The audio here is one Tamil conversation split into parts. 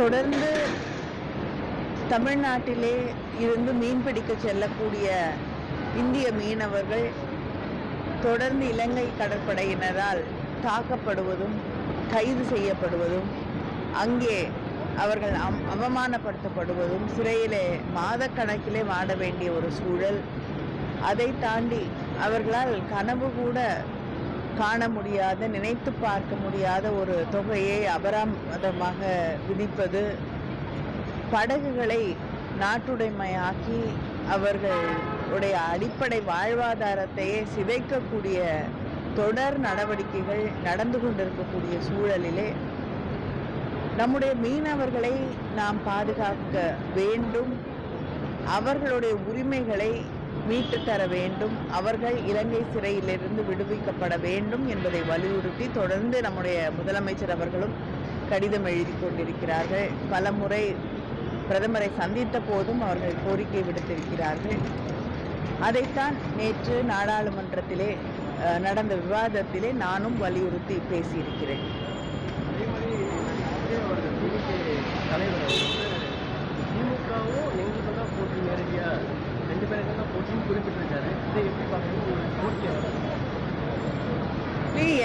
தொடர்ந்து தமிழ்நாட்டிலே இருந்து மீன்பிடிக்க செல்லக்கூடிய இந்திய மீனவர்கள் தொடர்ந்து இலங்கை கடற்படையினரால் தாக்கப்படுவதும் கைது செய்யப்படுவதும் அங்கே அவர்கள் அவ- அவமானப்படுத்தப்படுவதும் சிறையிலே மாதக்கணக்கிலே வாட வேண்டிய ஒரு சூழல். அதை தாண்டி அவர்களால் கனவு கூட காண முடியாத நினைத்து பார்க்க முடியாத ஒரு தொகையை அபராதமாக விதிப்பது படகுகளை நாட்டுடைமையாக்கி அவர்களுடைய அடிப்படை வாழ்வாதாரத்தையே சிதைக்கக்கூடிய தொடர் நடவடிக்கைகள் நடந்து கொண்டிருக்கக்கூடிய சூழலிலே நம்முடைய மீனவர்களை நாம் பாதுகாக்க வேண்டும். அவர்களுடைய உரிமைகளை மீட்டு தர வேண்டும். அவர்கள் இலங்கை சிறையிலிருந்து விடுவிக்கப்பட வேண்டும் என்பதை வலியுறுத்தி தொடர்ந்து நம்முடைய முதலமைச்சர் அவர்களும் கடிதம் எழுதி கொண்டிருக்கிறார்கள். பல முறை பிரதமரை சந்தித்த போதும் அவர்கள் கோரிக்கை விடுத்திருக்கிறார்கள். அதைத்தான் நேற்று நாடாளுமன்றத்திலே நடந்த விவாதத்திலே நானும் வலியுறுத்தி பேசியிருக்கிறேன்.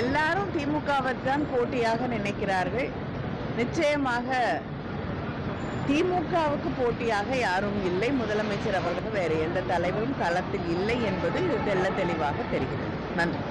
எல்லாரும் திமுகவை தான் போட்டியாக நினைக்கிறார்கள். நிச்சயமாக திமுகவுக்கு போட்டியாக யாரும் இல்லை. முதலமைச்சர் அவர்களுக்கு வேறு எந்த தலைவரும் களத்தில் இல்லை என்பது தெல்ல தெளிவாக தெரிகிறது. நன்றி.